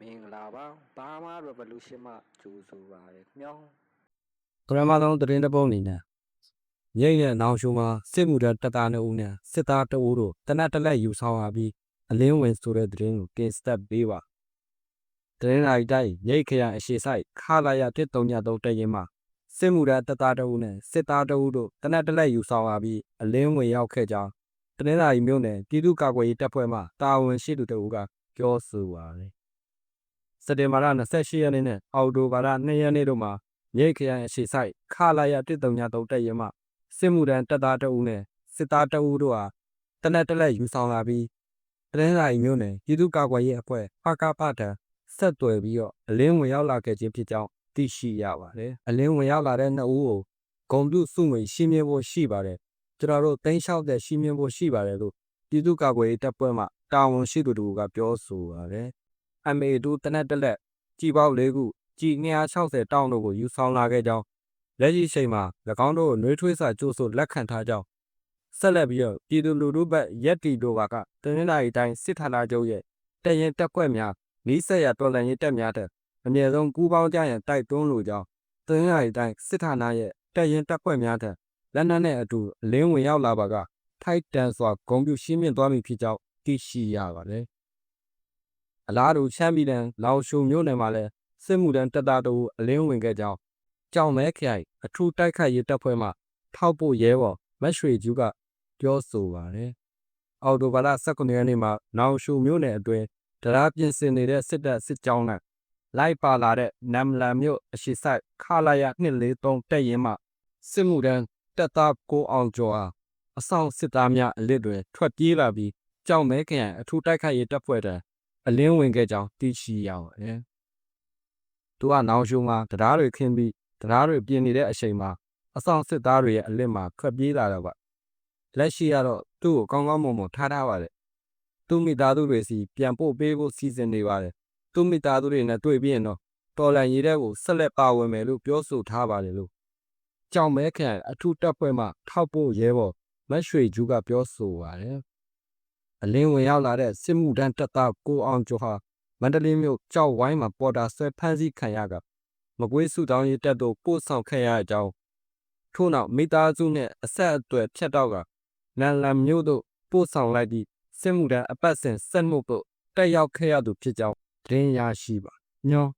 မင်္ဂလာပါဘာမာ revolution မှကြိုးဆိုပါရခင်ဗျာပထမဆုံးသတင်းတစ်ပုဒ်အနေနဲ့မြိတ်ရဲ့နောင်ရှုံမှာစစ်မှုထမ်းတပ်သားနှစ်ဦးနဲ့စစ်သားတအူးတို့တနက်တလက်ယူဆောင်လာပြီးအလင်းဝင်ဆိုတဲ့သတင်းကိုတင်ဆက်ပေးပါသတင်းလိုက်တိုင်းမြိတ်ခရိုင်အရှိဆိုင်ခလာရ133တက်ရင်မှာစစ်မှုထမ်းတပ်သားတအူးနဲ့စစ်သားတအူးတို့တနက်တလက်ယူဆောင်လာပြီးအလင်းဝင်ရောက်ခဲ့ကြောင်းတနင်္လာရီမြို့နယ်ပြည်သူ့ကာကွယ်ရေးတပ်ဖွဲ့မှတာဝန်ရှိသူတအူးကပြောဆိုပါတယ် စက်တင်ဘာလ28ရက်နေ့နဲ့အောက်တိုဘာလ2ရက်နေ့တို့မှာမြိတ်ခရိုင်အရှိဆိုင်ခလာရ133တက်ရင်မှစစ်မှုထမ်းတပ်သားတအူးနဲ့စစ်သားတအူးတို့ဟာတနက်တလက်ယူဆောင်လာပြီးတနင်္လာရီမြို့နယ်ပြည်သူ့ကာကွယ်ရေးအဖွဲ့ဖကပထံဆက်သွယ်ပြီးတော့အလင်းဝင်ရောက်လာခဲ့ခြင်းဖြစ်ကြောင်းသိရှိရပါတယ်။အလင်းဝင်ရောက်လာတဲ့နှစ်ဦးကိုဂုံတုစုငွေရှင်းပြဖို့ရှိပါတယ်။ကျွန်တော်တို့တင်းလျှောက်တဲ့ရှင်းပြဖို့ရှိပါတယ်လို့ပြည်သူ့ကာကွယ်ရေးတပ်ဖွဲ့မှတာဝန်ရှိသူတို့ကပြောဆိုပါတယ်။ MA2 တနက်တလက်ကြည်ပေါက်၄ခုကြည်260တောင်းတို့ကိုယူဆောင်လာခဲ့ကြောင်းလက်ရှိချိန်မှာ၎င်းတို့ကိုနှွေးထွေးစာကြိုးဆိုလက်ခံထားကြောင်းဆက်လက်ပြီးတော့ပြည်သူလူထုဘက်ရက်တီတို့ကတနင်္လာရီတိုင်းစစ်ဌာနချုပ်ရဲ့တရင်တက်ကွက်များနီးစက်ရတော်လှန်ရေးတပ်များတဲ့အမြဲဆုံးကူးပေါင်းကြရန်တိုက်တွန်းလိုကြောင်းတနင်္လာရီတိုင်းစစ်ဌာနရဲ့တရင်တက်ကွက်များတဲ့လက်နက်နဲ့အတူအလင်းဝင်ရောက်လာပါကထိုက်တန်စွာဂုံပြူရှင်းမြင့်သွားပြီဖြစ်ကြောင်းသိရှိရပါတယ် အလားတူချမ်းပြည်နယ်လောင်ရှုံမြို့နယ်မှာလည်းစစ်မှုထမ်းတပ်သားတို့အလင်းဝင်ခဲ့ကြောင်းကြောင်မဲခရိုင်အထူးတိုက်ခိုက်ရေးတပ်ဖွဲ့မှထောက်ပို့ရဲဘော်မက်ရွှေကျူးကပြောဆိုပါတယ်။အော်တိုဘာလ19ရက်နေ့မှာနောင်ရှုမြို့နယ်အတွင်းတရားပြင်ဆင်နေတဲ့စစ်တပ်စစ်ကြောင်းနဲ့လိုက်ပါလာတဲ့နမ်လန်မြို့အရှိဆိုင်ခလာရ243တက်ရင်မှစစ်မှုထမ်းတပ်သားကိုအောင်ကျော်အားအဆောင်စစ်သားများအလစ်တွင်ထွက်ပြေးလာပြီးကြောင်မဲခရိုင်အထူးတိုက်ခိုက်ရေးတပ်ဖွဲ့တံ အလင်းဝင်ခဲ့ကြောင်းသိရှိရပါတယ်။သူကနောင်ရှုမှာတရားတွေခင်းပြီးတရားတွေပြင်နေတဲ့အချိန်မှာအဆောင်စစ်သားတွေရဲ့အလစ်မှာထွက်ပြေးလာတော့ပါလက်ရှိကတော့သူ့ကိုကောင်းကောင်းမွန်မွန်ထားထားပါတယ်သူ့မိသားစုတွေစီပြန်ပို့ပေးဖို့စီစဉ်နေပါတယ်သူ့မိသားစုတွေနဲ့တွေ့ပြီးရင်တော့တော်လန်ရေးတဲ့ကိုဆက်လက်ပါဝင်မယ်လို့ပြောဆိုထားပါတယ်လို့ကြောင်မဲခံအထူးတပ်ဖွဲ့မှထောက်ပို့ရဲဘော်မတ်ရွှေကျူးကပြောဆိုပါတယ် အလင်းဝင်ရောက်လာတဲ့စစ်မှုထမ်းတပ်သားကိုအောင်ကျော်ဟာမန္တလေးမြို့ကြောက်ဝိုင်းမှာပေါ်တာဆွဲဖမ်းဆီးခံရကမကွေးစုတောင်းရေးတပ်တို့ပို့ဆောင်ခဲ့ရကြောင်းထို့နောက်မိသားစုနဲ့အဆက်အသွယ်ဖြတ်တော့ကနန်လန်မြို့သို့ပို့ဆောင်လိုက်ပြီးစစ်မှုထမ်းအပတ်စဉ်ဆက်မှုတို့တက်ရောက်ခဲ့ရသူဖြစ်ကြောင်းသတင်းရရှိပါညော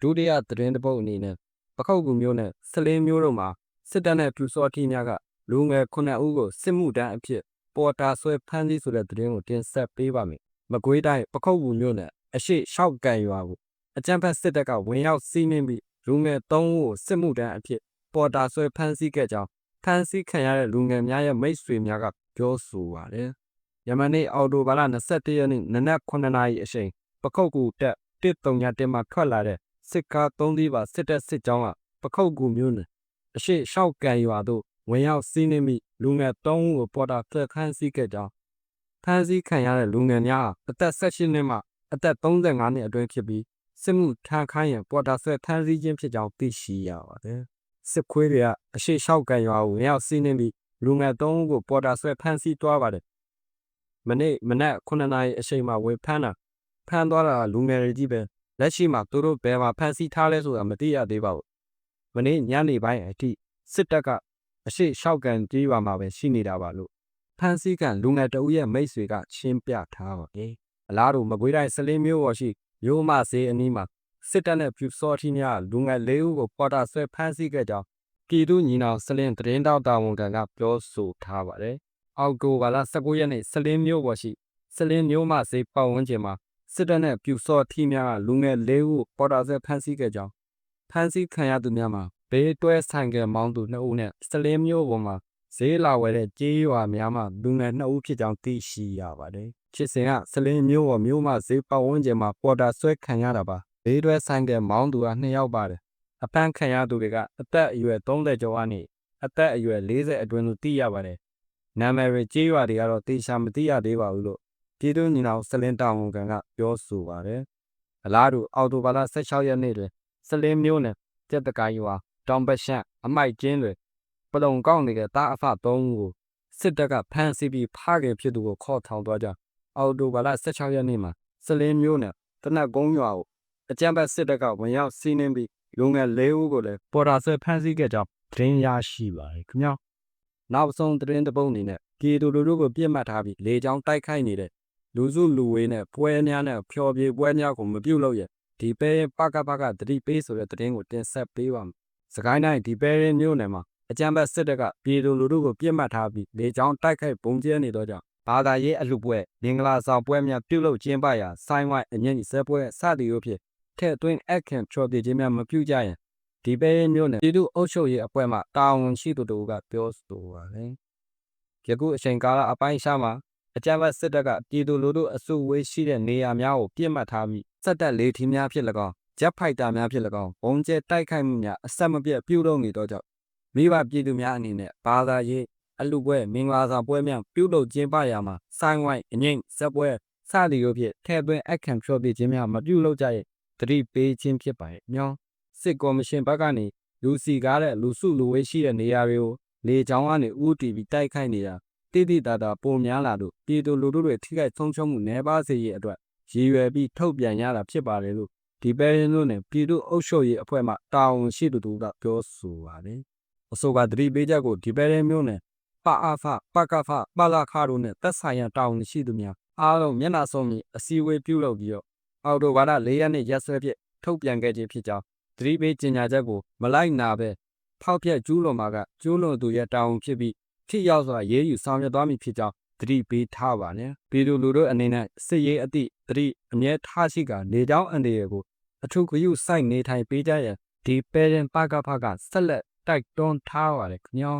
ဒုတိယသတင်းတစ်ပုဒ်အနေနဲ့ပခောက်ကူမျိုးနဲ့ဆလင်းမျိုးတို့မှာစစ်တပ်နဲ့ပြူစောတိများကလူငယ်9ဦးကိုစစ်မှုထမ်းအဖြစ် ပေါ်တာဆွဲဖမ်းဆီးဆိုတဲ့သတင်းကိုတင်ဆက်ပေးပါမယ်မကွေးတိုင်းပခောက်ကူမျိုးနဲ့အရှိရှောက်ကန်ရွာကိုအကြံဖက်စစ်တပ်ကဝင်ရောက်စီးနင်းပြီးလူငယ်3ဦးကိုစစ်မှုထမ်းအဖြစ်ပေါ်တာဆွဲဖမ်းဆီးခဲ့ကြောင်းဖမ်းဆီးခံရတဲ့လူငယ်များရဲ့မိတ်ဆွေများကပြောဆိုပါတယ်။ယမန်နေ့အော်တိုဘာလ21ရက်နေ့နနက်9နာရီအချိန်ပခုတ်ကူတက်131မှာထွက်လာတဲ့စစ်ကား3စီးပါစစ်တပ်စစ်ကြောင်းကပခုတ်ကူမျိုးနယ်အရှိရှောက်ကန်ရွာသို့ ဝင်ရောက်စီးနင်းပြီးလူငယ်3ဦးကိုပေါ်တာဖက်ခန်းစီးခဲ့ကြောင်းဖမ်းဆီးခံရတဲ့လူငယ်များအသက်16နှစ်မှအသက်35နှစ်အတွင်းဖြစ်ပြီးစစ်မှုထမ်းခိုင်းရန်ပေါ်တာဆွဲဖမ်းဆီးခြင်းဖြစ်ကြောင်းသိရှိရပါတယ်။စစ်ခွေးတွေကအရှိလျှောက်ကန်ရွာကိုဝင်ရောက်စီးနင်းပြီးလူငယ်၃ဦးကိုပေါ်တာဆွဲဖမ်းဆီးသွားပါတယ်။မနေ့မနက်9နာရီအချိန်မှာဝင်ဖမ်းတာဖမ်းသွားတာလူငယ်တွေကြီးပဲလက်ရှိမှာသူတို့ဘယ်မှာဖမ်းဆီးထားလဲဆိုတာမသိရသေးပါဘူး။မနေ့ညနေပိုင်းအထိစစ်တပ်က အရှိလျှောက်ကန်ကြီးရွာမှာပဲရှိနေတာပါလို့ဖမ်းဆီးကန်လူငယ်တအုပ်ရဲ့မိတ်ဆွေကရှင်းပြထားပါတယ်။အလားတူမကွေးတိုင်းစလင်းမျိုးပေါ်ရှိရိုးမဈေးအနီးမှာစစ်တပ်နဲ့ပြူစောတိများလူငယ်၄ဦးကိုပေါ်တာဆွဲဖမ်းဆီးခဲ့ကြောင်းပြည်သူညီနောင်စလင်းသတင်းတောက်တာဝန်ခံကပြောဆိုထားပါတယ်။အောက်တိုဘာလ19ရက်နေ့စလင်းမျိုးပေါ်ရှိစလင်းမျိုးမဈေးပတ်ဝန်းကျင်မှာစစ်တပ်နဲ့ပြူစောတိများကလူငယ်၄ဦးပေါ်တာဆွဲဖမ်းဆီးခဲ့ကြောင်းဖမ်းဆီးခံရသူများမှာ ဘေးတွဲဆိုင်ကယ်မောင်းသူ2ဦးနဲ့စလင်းမျိုးပေါ်မှာဈေးလာဝယ်တဲ့ကြေးရွာများမှလူငယ်2ဦးဖြစ်ကြောင်းသိရှိရပါတယ်။ချစ်စင်ကစလင်းမျိုးပေါ်မျိုးမဈေးပတ်ဝန်းကျင်မှာပေါ်တာဆွဲခံရတာပါ။ဘေးတွဲဆိုင်ကမောင်းသူက2ယောက်ပါတယ်။အဖမ်းခံရသူတွေကအသက်အရွယ်30ကျော်ကနေအသက်အရွယ်40အတွင်းလို့သိရပါတယ်။နာမည်တွေကြေးရွာတွေကတော့တေချာမသိရသေးပါဘူးလို့ပြည်သူညီနောင်စလင်းတောင်ဝန်ခံကပြောဆိုပါတယ်။အလားတူအော်တိုဘာလ16ရက်နေ့တွင်စလင်းမျိုးနဲ့တက်တကိုင်းရွာ တောင်ပရှန့်အမိုက်ကျင်းတွေပလုံကောက်နေတဲ့တာအဖ3ဦးကိုစစ်တပ်ကဖမ်းဆီးပြီးဖခင်ဖြစ်သူကိုခေါ်ထောင်သွားကြအော်တိုဘာလ16ရက်နေ့မှာစလင်းမျိုးနဲ့တနက်ကုန်းရွာကိုအကြမ်းဖက်စစ်တပ်ကဝင်ရောက်စီးနင်းပြီးလူငယ်၄ဦးကိုလည်းပေါ်တာဆွဲဖမ်းဆီးခဲ့ကြောင်းသတင်းရရှိပါတယ်ခင်ဗျာနောက်ဆုံးသတင်းတစ်ပုဒ်အနေနဲ့ပြည်သူလူထုကိုပြစ်မှတ်ထားပြီးလေကြောင်းတိုက်ခိုက်နေတဲ့လူစုလူဝေးနဲ့ပွဲများနဲ့ဖျော်ဖြေပွဲများကိုမပြုတ်လို့ရဒီပဲပကပကတတိပေးဆိုတဲ့သတင်းကိုတင်ဆက်ပေးပါမယ် စကိုင်းတိုင်းဒီပဲရင်မြို့နယ်မှာအကြမ်းဖက်စစ်တပ်ကပြည်သူလူထုကိုပြစ်မှတ်ထားပြီးလေကြောင်းတိုက်ခိုက်ပုံကျဲနေတော့ကြောင့်ဘာသာရေးအလှပွဲမင်္ဂလာဆောင်ပွဲများပြုလုပ်ကျင်းပရာဆိုင်းဝိုင်းအငြင်းဇက်ပွဲစသည်တို့ဖြင့်ထဲ့အတွင်းအခန့်ချော်ပြခြင်းများမပြုကြရင်ဒီပဲရင်မြို့နယ်ပြည်သူ့အုပ်ချုပ်ရေးအဖွဲ့မှတာဝန်ရှိသူတို့ကပြောဆိုပါတယ်ယခုအချိန်ကာလအပိုင်းရှားမှာအကြမ်းဖက်စစ်တပ်ကပြည်သူလူထုအစုဝေးရှိတဲ့နေရာများကိုပြစ်မှတ်ထားပြီးစက်တပ်လေထီများဖြစ်၎င်း ဂျက်ဖိုက်တာများဖြစ်၎င်းဘုံကျဲတိုက်ခိုက်မှုများအဆက်မပြတ်ပြုလုပ်နေတော့ကြောင့်မိဘပြည်သူများအနေနဲ့ဘာသာရေးအလူပွဲမင်္ဂလာဆောင်ပွဲများပြုလုပ်ကျင်းပရာမှာဆိုင်းဝိုင်းအငိမ့်ဇက်ပွဲစသည်တို့ဖြင့်ထဲ့သွင်းအခန့်ဖြောပြခြင်းများမပြုလုပ်ကြရဲ့တတိပေးခြင်းဖြစ်ပါရဲ့ညောင်းစစ်ကော်မရှင်ဘက်ကနေလူစီကားတဲ့လူစုလူဝေးရှိတဲ့နေရာတွေကိုလေကြောင်းကနေဥတီပြီးတိုက်ခိုက်နေတာတိတိတတာပုံများလာလို့ပြည်သူလူထုတွေထိခိုက်ဆုံးရှုံးမှုနှဲပါစေရဲ့အတွက်ရည်ရွယ်ပြီးထုတ်ပြန်ရတာဖြစ်ပါတယ်လို့ ဒီပဲရင်တို့နဲ့ပြည်သူ့အုပ်ချုပ်ရေးအဖွဲ့မှတာဝန်ရှိသူတို့ကပြောဆိုပါတယ်အဆိုပါတတိပေးချက်ကိုဒီပဲရင်မျိုးနဲ့ပအာဖပကဖပလာခါတို့နဲ့သက်ဆိုင်ရာတာဝန်ရှိသူများအားလုံးမျက်နှာစုံပြီးအစည်းအဝေးပြုလုပ်ပြီးတော့အော်တိုဘာလ၄ရက်နေ့ရက်စွဲဖြင့်ထုတ်ပြန်ခဲ့ခြင်းဖြစ်ကြောင်းသတိပေးကြေညာချက်ကိုမလိုက်နာပဲဖောက်ပြက်ကျူးလွန်မှာကကျူးလွန်သူရဲ့တာဝန်ဖြစ်ပြီးထိရောက်စွာရေးယူဆောင်ရွက်သွားမည်ဖြစ်ကြောင်းသတိပေးထားပါနဲ့ပြည်သူလူထုအနေနဲ့စစ်ရေးအသည့်သတိအမြဲထားရှိကနေကြောင်းအန်ဒီရဲ့ကို အထူးဂရုစိုက်နေထိုင်ပေးကြရန်ဒီပဲရင်ပကဖကဆက်လက်တိုက်တွန်းထားပါတယ်ခင်ဗျာ